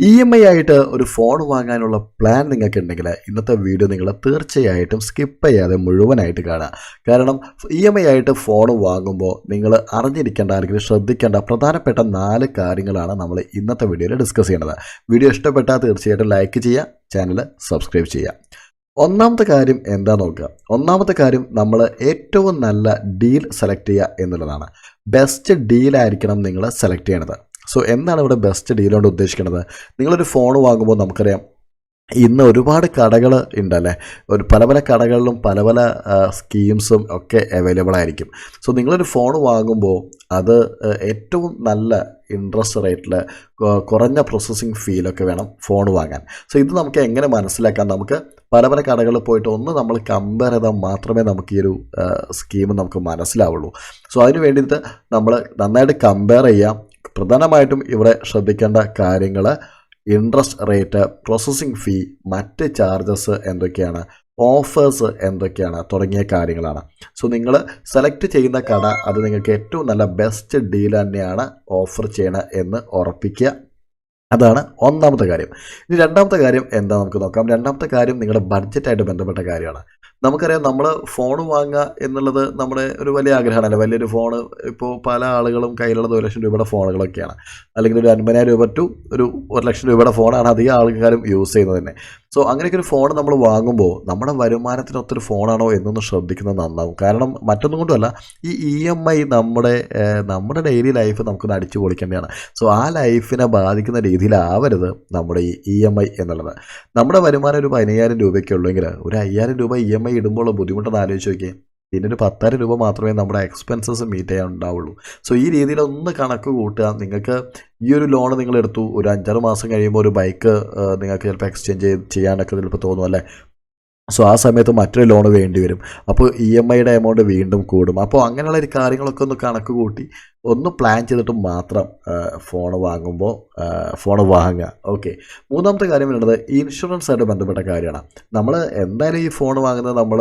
E M I ആയിട്ട് ഒരു phone വാങ്ങാനുള്ള പ്ലാൻ നിങ്ങൾക്ക് ഉണ്ടെങ്കിൽ ഇന്നത്തെ വീഡിയോ നിങ്ങൾ തീർച്ചയായിട്ടും സ്കിപ്പ് ചെയ്യാതെ മുഴുവനായിട്ട് കാണുക. കാരണം ഇ എം ഐ ആയിട്ട് ഫോൺ വാങ്ങുമ്പോൾ നിങ്ങൾ അറിഞ്ഞിരിക്കേണ്ട അല്ലെങ്കിൽ ശ്രദ്ധിക്കേണ്ട പ്രധാനപ്പെട്ട നാല് കാര്യങ്ങളാണ് നമ്മൾ ഇന്നത്തെ വീഡിയോയിൽ ഡിസ്കസ് ചെയ്യുന്നത് വീഡിയോ ഇഷ്ടപ്പെട്ടാൽ തീർച്ചയായിട്ടും ലൈക്ക് ചെയ്യുക ചാനൽ സബ്സ്ക്രൈബ് ചെയ്യുക. ഒന്നാമത്തെ കാര്യം എന്താ നോക്കുക? ഒന്നാമത്തെ കാര്യം നമ്മൾ ഏറ്റവും നല്ല ഡീൽ സെലക്ട് ചെയ്യുക എന്നുള്ളതാണ്. ബെസ്റ്റ് ഡീലായിരിക്കണം നിങ്ങൾ സെലക്ട് ചെയ്യണത് സോ എന്താണ് ഇവിടെ ബെസ്റ്റ് ഡീൽ കൊണ്ട് ഉദ്ദേശിക്കുന്നത്? നിങ്ങളൊരു ഫോൺ വാങ്ങുമ്പോൾ നമുക്കറിയാം ഇന്ന് ഒരുപാട് കടകൾ ഉണ്ടല്ലേ? ഒരു പല പല കടകളിലും പല പല സ്കീംസും ഒക്കെ അവൈലബിൾ ആയിരിക്കും. സോ നിങ്ങളൊരു ഫോൺ വാങ്ങുമ്പോൾ അത് ഏറ്റവും നല്ല ഇൻട്രസ്റ്റ് റേറ്റിൽ കുറഞ്ഞ പ്രോസസ്സിങ് ഫീലൊക്കെ വേണം ഫോൺ വാങ്ങാൻ. സോ ഇത് നമുക്ക് എങ്ങനെ മനസ്സിലാക്കാം? നമുക്ക് പല പല കടകളിൽ പോയിട്ട് ഒന്ന് നമ്മൾ കമ്പയർ ചെയ്താൽ മാത്രമേ നമുക്ക് ഈ ഒരു സ്കീം നമുക്ക് മനസ്സിലാവുള്ളൂ. സോ അതിന് വേണ്ടിയിട്ട് നമ്മൾ നന്നായിട്ട് കമ്പയർ ചെയ്യാം. പ്രധാനമായിട്ടും ഇവിടെ ശ്രദ്ധിക്കേണ്ട കാര്യങ്ങൾ ഇൻട്രസ്റ്റ് റേറ്റ് പ്രോസസ്സിംഗ് ഫീ മറ്റ് ചാർജസ് എന്തൊക്കെയാണ് ഓഫേഴ്സ് എന്തൊക്കെയാണ് തുടങ്ങിയ കാര്യങ്ങളാണ്. സോ നിങ്ങൾ സെലക്ട് ചെയ്യുന്ന കട അത് നിങ്ങൾക്ക് ഏറ്റവും നല്ല ബെസ്റ്റ് ഡീൽ തന്നെയാണ് ഓഫർ ചെയ്യണം എന്ന് ഉറപ്പിക്കുക. അതാണ് ഒന്നാമത്തെ കാര്യം. ഇനി രണ്ടാമത്തെ കാര്യം എന്താ നമുക്ക് നോക്കാം. രണ്ടാമത്തെ കാര്യം നിങ്ങളുടെ ബഡ്ജറ്റായിട്ട് ബന്ധപ്പെട്ട കാര്യമാണ്. നമുക്കറിയാം നമ്മൾ ഫോൺ വാങ്ങുക എന്നുള്ളത് നമ്മുടെ ഒരു വലിയ ആഗ്രഹമാണല്ലോ വലിയൊരു ഫോൺ ഇപ്പോൾ പല ആളുകളും കയ്യിലുള്ളത് ഒരു ലക്ഷം രൂപയുടെ ഫോണുകളൊക്കെയാണ്. അല്ലെങ്കിൽ ഒരു അൻപതിനായിരം രൂപ ടു ഒരു ഒരു ലക്ഷം രൂപയുടെ ഫോണാണ് അധികം ആൾക്കാരും യൂസ് ചെയ്യുന്നത് തന്നെ. സോ അങ്ങനെയൊക്കെ ഒരു ഫോൺ നമ്മൾ വാങ്ങുമ്പോൾ നമ്മുടെ വരുമാനത്തിനൊത്തൊരു ഫോണാണോ എന്നൊന്ന് ശ്രദ്ധിക്കുന്നത് നന്നാവും. കാരണം മറ്റൊന്നും കൊണ്ടുമല്ല ഈ ഇ എം ഐ നമ്മുടെ നമ്മുടെ ഡെയിലി ലൈഫ് നമുക്കൊന്ന് അടിച്ചു പൊളിക്കേണ്ടതാണ്. സോ ആ ലൈഫിനെ ബാധിക്കുന്ന രീതിയിലാവരുത് നമ്മുടെ ഈ ഇ എം ഐ എന്നുള്ളത്. നമ്മുടെ വരുമാനം ഒരു പതിനയ്യായിരം രൂപയ്ക്കുള്ളൂ എങ്കിൽ ഒരു അയ്യായിരം രൂപ ഇ എം ഐ ഇടുമ്പോൾ ബുദ്ധിമുട്ടെന്ന് ആലോചിച്ച് നോക്കിയേ. ഒരു പത്തായിരം രൂപ മാത്രമേ നമ്മുടെ എക്സ്പെൻസസ് മീറ്റ് ചെയ്യാൻ ഉണ്ടാവുള്ളൂ. സോ ഈ രീതിയിൽ ഒന്ന് കണക്ക് കൂട്ടുക. നിങ്ങൾക്ക് ഈ ഒരു ലോൺ നിങ്ങൾ എടുത്തു. ഒരു അഞ്ചാറ് മാസം കഴിയുമ്പോൾ ഒരു ബൈക്ക് നിങ്ങൾക്ക് ചിലപ്പോൾ എക്സ്ചേഞ്ച് ചെയ്യാനൊക്കെ ചിലപ്പോൾ തോന്നും അല്ലേ? സോ ആ സമയത്ത് മറ്റൊരു ലോൺ വേണ്ടി വരും. അപ്പോൾ ഇ എം ഐയുടെ എമൗണ്ട് വീണ്ടും കൂടും. അപ്പോൾ അങ്ങനെയുള്ള ഒരു കാര്യങ്ങളൊക്കെ ഒന്ന് കണക്ക് കൂട്ടി ഒന്ന് പ്ലാൻ ചെയ്തിട്ട് മാത്രം ഫോൺ വാങ്ങുമ്പോൾ ഫോൺ വാങ്ങുക. ഓക്കെ മൂന്നാമത്തെ കാര്യം വേണ്ടത് ഇൻഷുറൻസ് ആയിട്ട് ബന്ധപ്പെട്ട കാര്യമാണ്. നമ്മൾ എന്തായാലും ഈ ഫോൺ വാങ്ങുന്നത് നമ്മൾ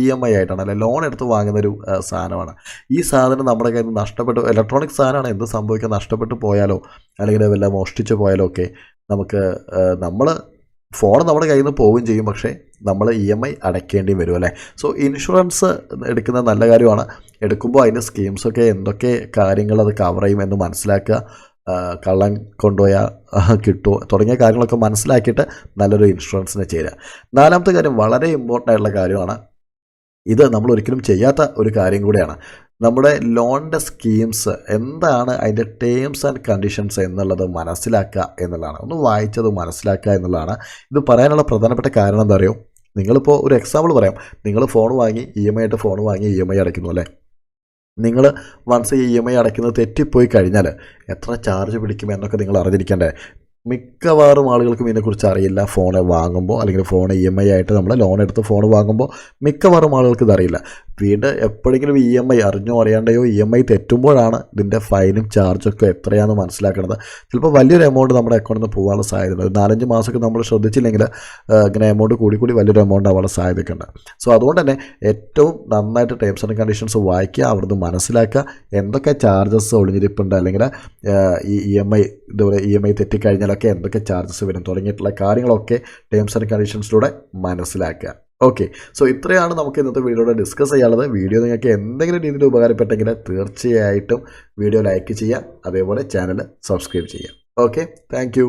ഇ എം ഐ ആയിട്ടാണ് അല്ലെ ലോൺ എടുത്ത് വാങ്ങുന്ന ഒരു സാധനമാണ്. ഈ സാധനം നമ്മുടെ കയ്യിൽ നിന്ന് നഷ്ടപ്പെട്ടു ഇലക്ട്രോണിക് സാധനമാണ്. എന്ത് സംഭവിക്കുക നഷ്ടപ്പെട്ടു പോയാലോ അല്ലെങ്കിൽ വല്ല മോഷ്ടിച്ച് പോയാലോ ഒക്കെ നമുക്ക് നമ്മൾ ഫോൺ നമ്മുടെ കയ്യിൽ നിന്ന് പോവുകയും ചെയ്യും പക്ഷേ നമ്മൾ ഇ എം ഐ അടയ്ക്കേണ്ടി വരും അല്ലേ? സോ ഇൻഷുറൻസ് എടുക്കുന്നത് നല്ല കാര്യമാണ്. എടുക്കുമ്പോൾ അതിന്റെ സ്കീംസൊക്കെ എന്തൊക്കെ കാര്യങ്ങൾ അത് കവർ ചെയ്യും എന്ന് മനസ്സിലാക്കുക. കള്ളൻ കൊണ്ടുപോയാൽ കിട്ടുമോ തുടങ്ങിയ കാര്യങ്ങളൊക്കെ മനസ്സിലാക്കിയിട്ട് നല്ലൊരു ഇൻഷുറൻസിന് ചേരുക. നാലാമത്തെ കാര്യം വളരെ ഇമ്പോർട്ടന്റ് ആയിട്ടുള്ള കാര്യമാണ്. ഇത് നമ്മൾ ഒരിക്കലും ചെയ്യാത്ത ഒരു കാര്യം കൂടിയാണ്. നമ്മുടെ ലോണിന്റെ സ്കീംസ് എന്താണ് അതിന്റെ ടേംസ് ആൻഡ് കണ്ടീഷൻസ് എന്നുള്ളത് മനസ്സിലാക്കുക എന്നുള്ളതാണ്. ഒന്ന് വായിച്ചത് മനസ്സിലാക്കുക എന്നുള്ളതാണ്. ഇത് പറയാനുള്ള പ്രധാനപ്പെട്ട കാരണം എന്താ അറിയോ? നിങ്ങളിപ്പോൾ ഒരു എക്സാമ്പിൾ പറയാം. നിങ്ങൾ ഫോൺ വാങ്ങി ഇ എം ഐ ആയിട്ട് ഫോൺ വാങ്ങി ഇ എം ഐ അടയ്ക്കുന്നു അല്ലേ? നിങ്ങൾ വൺസ് ഇ എം ഐ അടയ്ക്കുന്നത് തെറ്റിപ്പോയി കഴിഞ്ഞാൽ എത്ര ചാർജ് പിടിക്കും എന്നൊക്കെ നിങ്ങൾ അറിഞ്ഞിരിക്കേണ്ടേ? മിക്കവാറും ആളുകൾക്കും ഇതിനെക്കുറിച്ച് അറിയില്ല. ഫോൺ വാങ്ങുമ്പോൾ അല്ലെങ്കിൽ ഫോൺ ഇ എം ഐ ആയിട്ട് നമ്മൾ ലോൺ എടുത്ത് ഫോൺ വാങ്ങുമ്പോൾ മിക്കവാറും ആളുകൾക്ക് ഇതറിയില്ല വീണ്ടും എപ്പോഴെങ്കിലും ഇ എം ഐ അറിഞ്ഞോ അറിയാണ്ടയോ ഇ എം ഐ തെറ്റുമ്പോഴാണ് ഇതിന്റെ ഫൈനും ചാർജൊക്കെ എത്രയാണെന്ന് മനസ്സിലാക്കുന്നത് ചിലപ്പോൾ വലിയൊരു എമൗണ്ട് നമ്മുടെ അക്കൗണ്ടിൽ നിന്ന് പോകാനുള്ള സാധ്യതയുണ്ട്. നാലഞ്ച് മാസമൊക്കെ നമ്മൾ ശ്രദ്ധിച്ചില്ലെങ്കിൽ ഇങ്ങനെ എമൗണ്ട് കൂടി കൂടി വലിയൊരു എമൗണ്ട് ആവാനുള്ള സാധ്യതയൊക്കെ ഉണ്ട് സോ അതുകൊണ്ട് തന്നെ ഏറ്റവും നന്നായിട്ട് ടേംസ് ആൻഡ് കണ്ടീഷൻസ് വായിക്കുക അവിടുന്ന് മനസ്സിലാക്കുക എന്തൊക്കെ ചാർജസ് ഒളിഞ്ഞിരിപ്പുണ്ട് അല്ലെങ്കിൽ ഈ ഇ എം ഐ ഇതുപോലെ ഇ എം ഐ തെറ്റിക്കഴിഞ്ഞാലൊക്കെ എന്തൊക്കെ ചാർജസ് വരും തുടങ്ങിയിട്ടുള്ള കാര്യങ്ങളൊക്കെ ടേംസ് ആൻഡ് കണ്ടീഷൻസിലൂടെ മനസ്സിലാക്കുക. ഓക്കെ സോ ഇത്രയാണ് നമുക്ക് ഇന്നത്തെ വീഡിയോയുടെ ഡിസ്കസ് ചെയ്യാനുള്ളത്. വീഡിയോ നിങ്ങൾക്ക് എന്തെങ്കിലും രീതിയിൽ ഉപകാരപ്പെട്ടെങ്കിൽ തീർച്ചയായിട്ടും വീഡിയോ ലൈക്ക് ചെയ്യുക അതേപോലെ ചാനൽ സബ്സ്ക്രൈബ് ചെയ്യുക. Okay thank